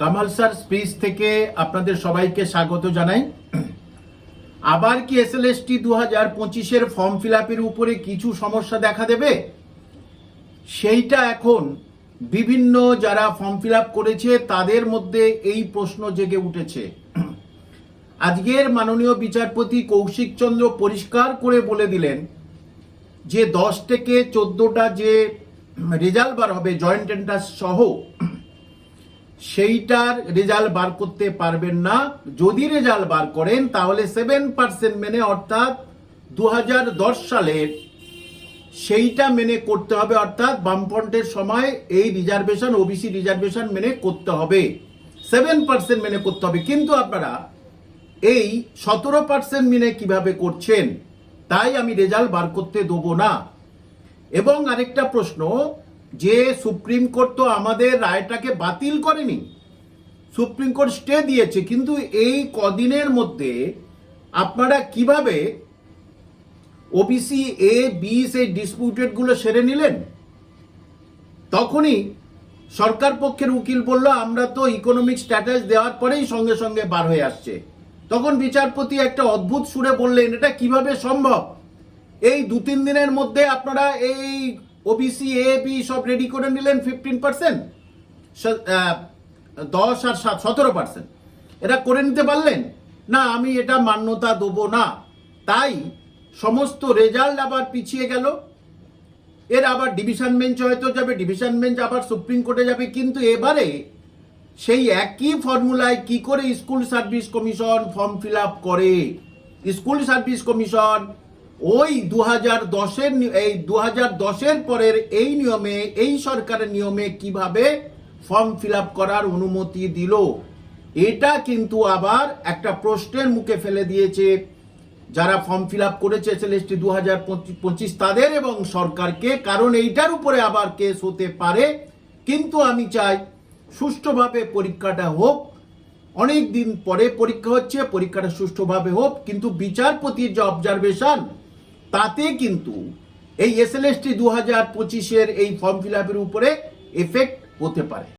Kamal sir speech থেকে আপনাদের সবাইকে স্বাগত জানাই। আবার কি এস এল এস টি দু হাজার পঁচিশের ফর্ম ফিল আপের উপরে কিছু সমস্যা দেখা দেবে? সেইটা এখন বিভিন্ন যারা ফর্ম ফিল আপ করেছে, তাদের মধ্যে এই প্রশ্ন জেগে উঠেছে। আজকের মাননীয় বিচারপতি কৌশিক চন্দ্র পরিষ্কার করে বলে দিলেন যে দশ থেকে চোদ্দটা যে রেজাল্ট বার হবে, জয়েন্ট এন্ট্রান্স সহ সেইটার রেজাল্ট বার করতে পারবেন না। যদি রেজাল্ট বার করেন, তাহলে সেভেন পার্সেন্ট মেনে, অর্থাৎ দু সালের সেইটা মেনে করতে হবে, অর্থাৎ বামফ্রন্টের সময় এই রিজার্ভেশন ওবিসি রিজার্ভেশন মেনে করতে হবে। সেভেন পার্সেন্ট মেনে করতে হবে। কিন্তু আপনারা এই সতেরো পার্সেন্ট মেনে কীভাবে করছেন, তাই আমি রেজাল্ট বার করতে দেবো না। এবং আরেকটা প্রশ্ন যে সুপ্রিম কোর্ট তো আমাদের রায়টাকে বাতিল করেনি, সুপ্রিম কোর্ট স্টে দিয়েছে, কিন্তু এই কদিনের মধ্যে আপনারা কীভাবে ওবিসি, এ, বি, সেই ডিসপিউটেডগুলো সেরে নিলেন? তখনই সরকার পক্ষের উকিল বলল, আমরা তো ইকোনমিক স্ট্যাটাস দেওয়ার পরেই সঙ্গে সঙ্গে বার হয়ে আসছে। তখন বিচারপতি একটা অদ্ভুত সুরে বললেন, এটা কীভাবে সম্ভব? এই দু তিন দিনের মধ্যে আপনারা এই ওবিসি এ বি সব রেডি করে নিলেন ফিফটিন পার্সেন্ট দশ আর সাত, সতেরো পার্সেন্ট এটা করে নিতে পারলেন? না, আমি এটা মান্যতা দেবো না। তাই সমস্ত রেজাল্ট আবার পিছিয়ে গেল। এর আবার ডিভিশন বেঞ্চ হয়তো যাবে ডিভিশন বেঞ্চ আবার সুপ্রিম কোর্টে যাবে, কিন্তু এবারে সেই একই ফর্মুলায় কি করে school service commission form fill up করে? স্কুল সার্ভিস কমিশন ওই দু হাজার দশের এই দু হাজার দশের পরের এই নিয়মে, এই সরকারের নিয়মে কীভাবে ফর্ম ফিল করার অনুমতি দিল? এটা কিন্তু আবার একটা প্রশ্নের মুখে ফেলে দিয়েছে। যারা ফর্ম ফিল আপ করেছে এসএলএসটি দু হাজার পঁচিশ তাদের এবং সরকারকে, কারণ এইটার উপরে আবার কেস হতে পারে। কিন্তু আমি চাই সুষ্ঠুভাবে পরীক্ষাটা হোক, অনেক দিন পরে পরীক্ষা হচ্ছে, পরীক্ষাটা সুষ্ঠুভাবে হোক, কিন্তু বিচারপতির যে অবজারভেশন তাতে কিন্তু এই এস এল এসটি দু হাজার পঁচিশের এই ফর্ম ফিল আপের উপরে এফেক্ট হতে পারে।